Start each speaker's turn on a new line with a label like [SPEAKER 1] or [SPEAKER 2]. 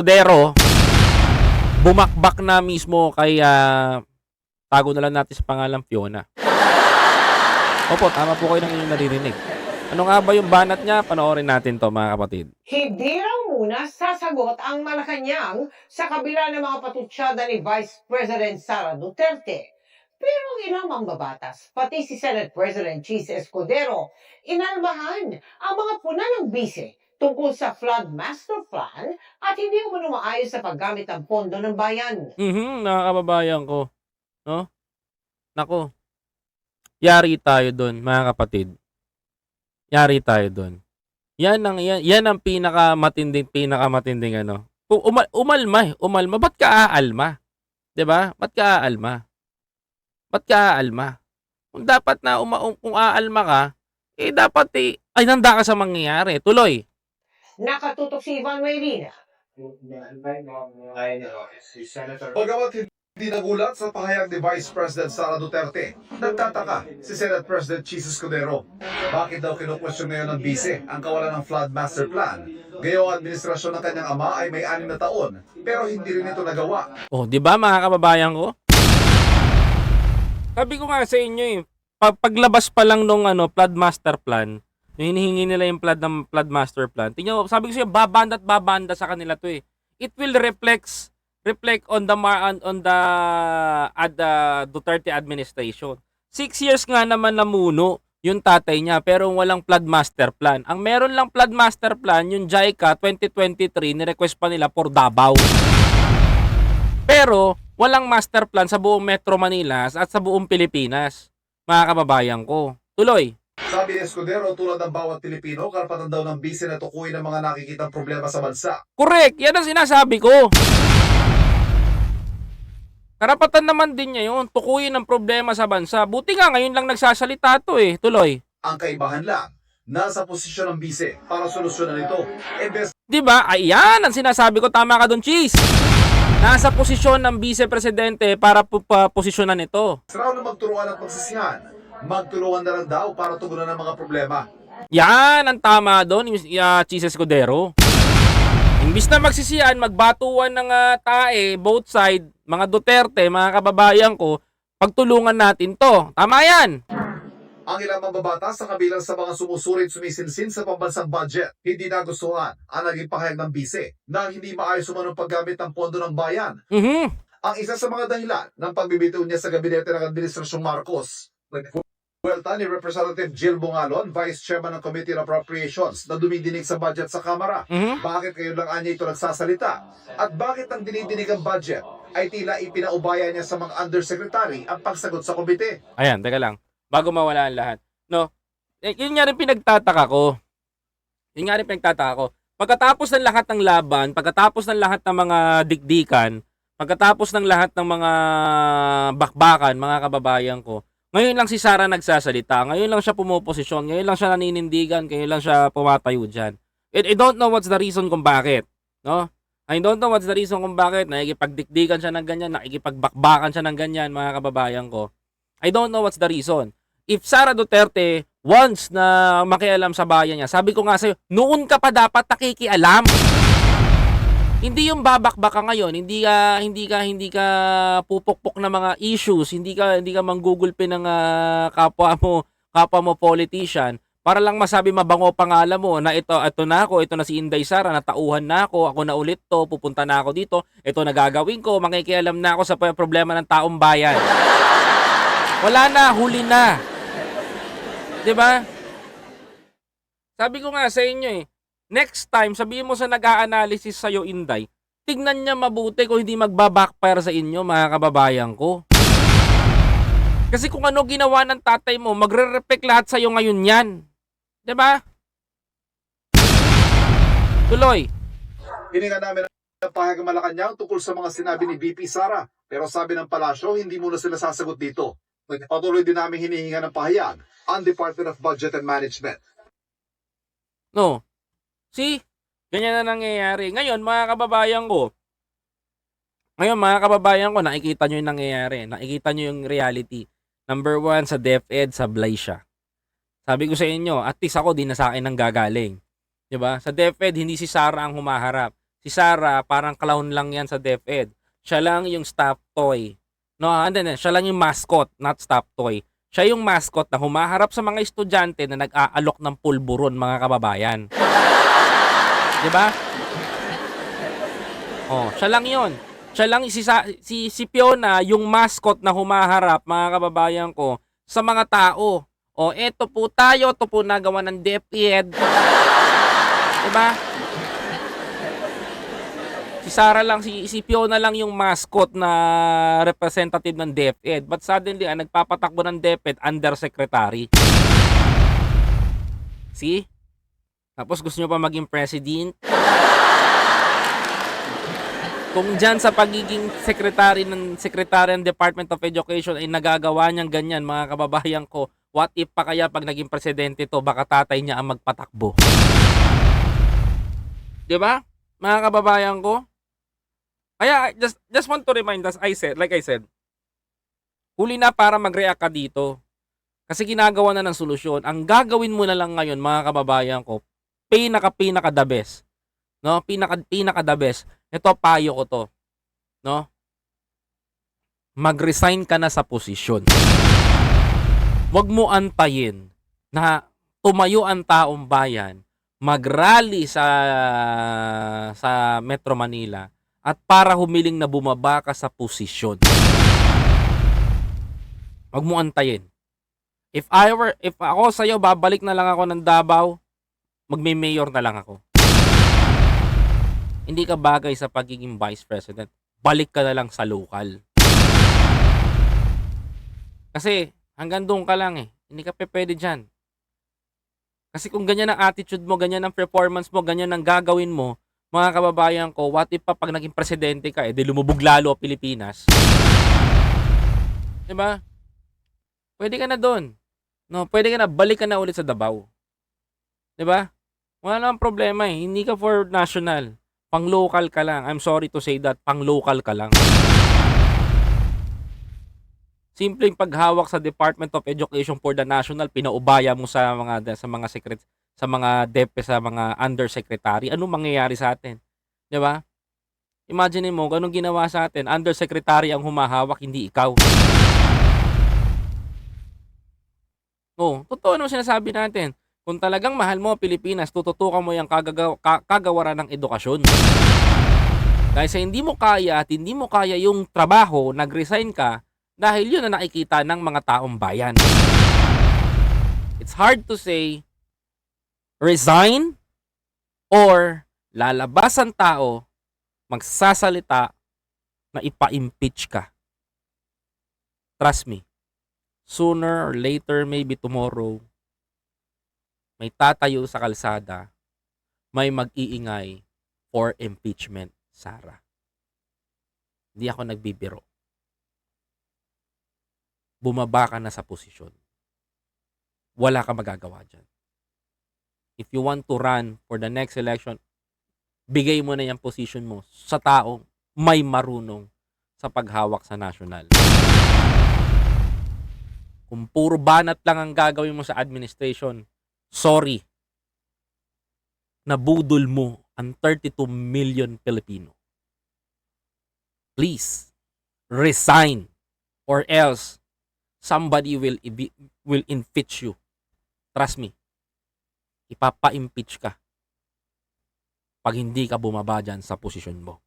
[SPEAKER 1] Escudero bumakbak na mismo kay ah, tago na lang natin sa pangalang Fiona. Opo, tama po kayo ng inyong naririnig. Ano nga ba yung banat niya? Panoorin natin to mga kapatid.
[SPEAKER 2] Hindi raw muna sasagot ang Malacanang sa kabila ng mga patutsada ni Vice President Sara Duterte. Pero ang ilang mambabatas, pati si Senate President Cheese Escudero, inalmahan ang mga puna ng bise tungkol sa flood master plan at hindi umano maayos sa paggamit ng pondo ng bayan.
[SPEAKER 1] Mhm, mga kababayan ko. No? Nako. Yari tayo doon, mga kapatid. Yari tayo doon. Yan ang yan, yan ang pinakamatinding pinakamatinding ano. Umal, umalma, eh, umalma, ba't ka aalma? 'Di ba? Ba't ka aalma? Ba't ka aalma? Kung dapat na uma, um- kung aalma ka, eh dapat eh, ay nanda ka sa mangyayari. Tuloy.
[SPEAKER 2] Nakatutok si Ivan Mayrina.
[SPEAKER 3] Pagamat hindi nagulat sa pahayag ni Vice President Sara Duterte, nagtataka si Senate President Jesus Escudero. Bakit daw kinukwestiyon ngayon ng bise ang kawalan ng flood master plan? Gayong administrasyon ng kanyang ama ay may anim na taon, pero hindi rin ito nagawa.
[SPEAKER 1] Oh, 'di ba mga kababayan ko? Sabi ko nga sa inyo eh, pag paglabas pa lang nung ano, flood master plan, yung hinihingi nila yung flood ng flood master plan. Tingnan mo, sabi ko sa inyo, babanda at babanda sa kanila 'to eh. It will reflects reflect on the mar- on, on the at the Duterte administration. Six years nga naman namuno yung tatay niya pero walang flood master plan. Ang meron lang flood master plan yung JICA 2023 ni-request pa nila for Davao. Pero walang master plan sa buong Metro Manila at sa buong Pilipinas. Mga kababayan ko. Tuloy.
[SPEAKER 3] Sabi ni Escudero, tulad ng bawat Pilipino, karapatan daw ng bise na tukuyin ang mga nakikitang problema sa bansa.
[SPEAKER 1] Correct. Yan ang sinasabi ko. Karapatan naman din niya yun. Tukuyin ang problema sa bansa. Buti nga ngayon lang nagsasalita to eh. Tuloy.
[SPEAKER 3] Ang kaibahan lang, nasa posisyon ng bise para solusyonan ito. Imbes
[SPEAKER 1] 'Di ba? Ayan ang sinasabi ko. Tama ka doon, Cheese. Nasa posisyon ng vice-presidente para po posisyonan ito.
[SPEAKER 3] raw na magturuan at magsisihan, magtulungan na lang daw para tugunan ang mga problema.
[SPEAKER 1] Yan ang tama doon, uh, Cheese Escudero. Imbis na magsisiyan, magbatuan ng ah, tae, both side, mga Duterte, mga kababayan ko, pagtulungan natin to. Tama yan.
[SPEAKER 3] Ang ilang mambabatas sa kabilang sa mga sumusurit sumisinsin sa pambansang budget, hindi nagustuhan ang naging pahayag ng bise na hindi maayos umanong paggamit ng pondo ng bayan.
[SPEAKER 1] Mhm.
[SPEAKER 3] Ang isa sa mga dahilan ng pagbibitaw niya sa gabinete ng Administrasyong Marcos. Nagpuwelta ni Representative Jill Bungalon, Vice Chairman ng Committee on Appropriations na dumidinig sa budget sa Kamara.
[SPEAKER 1] Mhm.
[SPEAKER 3] Bakit kayo lang anya ito nagsasalita? At bakit ang dinidinig ang budget ay tila ipinaubaya niya sa mga undersecretary ang pagsagot sa komite?
[SPEAKER 1] Ayan, teka lang. Bago mawala ang lahat. No? Eh, yun nga rin pinagtataka ko. Yun nga rin pinagtataka ko. Pagkatapos ng lahat ng laban, pagkatapos ng lahat ng mga dikdikan, pagkatapos ng lahat ng mga bakbakan, mga kababayan ko, ngayon lang si Sara nagsasalita, ngayon lang siya pumuposisyon, ngayon lang siya naninindigan, ngayon lang siya pumatayo dyan. And I don't know what's the reason kung bakit. No? I don't know what's the reason kung bakit nakikipagdikdikan siya ng ganyan, nakikipagbakbakan siya ng ganyan, mga kababayan ko. I don't know what's the reason. If Sara Duterte wants na makialam sa bayan niya, sabi ko nga sa'yo, noon ka pa dapat nakikialam. Hindi yung babakbak ka ngayon, hindi ka hindi ka hindi ka pupukpok ng mga issues, hindi ka hindi ka manggugulpi ng ah, kapwa mo, kapwa mo politician para lang masabi mabango pangalan mo na ito ito na ako, ito na si Inday Sara, natauhan na ako, ako na ulit to, pupunta na ako dito, ito na gagawin ko, makikialam na ako sa problema ng taong bayan. Wala na, huli na. 'Di ba? Sabi ko nga sa inyo eh, next time sabihin mo sa nag-a-analysis sa iyo Inday, tignan niya mabuti kung hindi magba-backfire sa inyo mga kababayan ko. Kasi kung ano ginawa ng tatay mo, magre-reflect lahat sa iyo ngayon 'yan. ba? Tuloy.
[SPEAKER 3] Hininga namin ang pahayag ng Malacanang tungkol sa mga sinabi ni VP Sara. Pero sabi ng palasyo, hindi muna sila sasagot dito. Patuloy din namin hinihinga ng pahayag ang Department of Budget and Management.
[SPEAKER 1] No. See? Ganyan na nangyayari. Ngayon, mga kababayan ko, ngayon, mga kababayan ko, nakikita nyo yung nangyayari. Nakikita nyo yung reality. Number one, sa DepEd, sablay siya. Sabi ko sa inyo, at least ako, di na sa akin ang gagaling. ba? Sa DepEd, hindi si Sara ang humaharap. Si Sara, parang clown lang yan sa DepEd. Siya lang yung staff toy. No, and then, siya lang yung mascot, not staff toy. Siya yung mascot na humaharap sa mga estudyante na nag-aalok ng pulburon, mga kababayan. 'Di ba? Oh, siya lang 'yon. Siya lang si, si si Fiona yung mascot na humaharap, mga kababayan ko, sa mga tao. O, eto po tayo, to po nagawa ng DepEd. 'Di ba? Si Sara lang, si, si Fiona lang yung mascot na representative ng DepEd. But suddenly, ang nagpapatakbo ng DepEd, undersecretary. See? Tapos gusto nyo pa maging president? Kung dyan sa pagiging secretary ng Secretary ng Department of Education ay nagagawa niyang ganyan, mga kababayan ko, what if pa kaya pag naging presidente to, baka tatay niya ang magpatakbo? 'Di ba? Mga kababayan ko? Kaya just just want to remind us, I said, like I said, huli na para mag-react ka dito. Kasi ginagawa na ng solusyon. Ang gagawin mo na lang ngayon, mga kababayan ko, pinaka pinaka the best. No? Pinaka pinaka the best. Ito payo ko to. No? Mag-resign ka na sa posisyon. Huwag mo antayin na tumayo ang taong bayan, mag-rally sa sa Metro Manila at para humiling na bumaba ka sa posisyon. Huwag mo antayin. If I were, if ako sa'yo, babalik na lang ako ng Davao, magme-mayor na lang ako. Hindi ka bagay sa pagiging vice president. Balik ka na lang sa local. Kasi hanggang doon ka lang eh. Hindi ka pwede dyan. Kasi kung ganyan ang attitude mo, ganyan ang performance mo, ganyan ang gagawin mo, mga kababayan ko, what if pa pag naging presidente ka, eh, di lumubog lalo ang Pilipinas? 'Di ba? Pwede ka na doon. No, pwede ka na, balik ka na ulit sa Davao. 'Di ba? Wala namang problema eh. Hindi ka for national. Pang local ka lang. I'm sorry to say that, pang local ka lang. Simpleng paghawak sa Department of Education for the National, pinaubaya mo sa mga sa mga secret sa mga DepE sa mga undersecretary. Anong mangyayari sa atin? 'Di ba? Imagine mo, ganun ginawa sa atin. Undersecretary ang humahawak, hindi ikaw. Oh, totoo naman sinasabi natin. Kung talagang mahal mo ang Pilipinas, tututukan mo yung kagagaw, ka- kagawaran ng edukasyon. Dahil sa hindi mo kaya at hindi mo kaya yung trabaho, nag-resign ka dahil yun ang nakikita ng mga taong bayan. It's hard to say resign or lalabas ang tao, magsasalita na ipa-impeach ka. Trust me, sooner or later, maybe tomorrow, may tatayo sa kalsada, may mag-iingay for impeachment, Sara. Hindi ako nagbibiro. Bumaba ka na sa posisyon. Wala ka magagawa dyan. If you want to run for the next election, bigay mo na yung position mo sa taong may marunong sa paghawak sa national. Kung puro banat lang ang gagawin mo sa administration, sorry, nabudol mo ang 32 million Pilipino. Please, resign or else somebody will will impeach you. Trust me. Ipapa-impeach ka pag hindi ka bumaba dyan sa posisyon mo.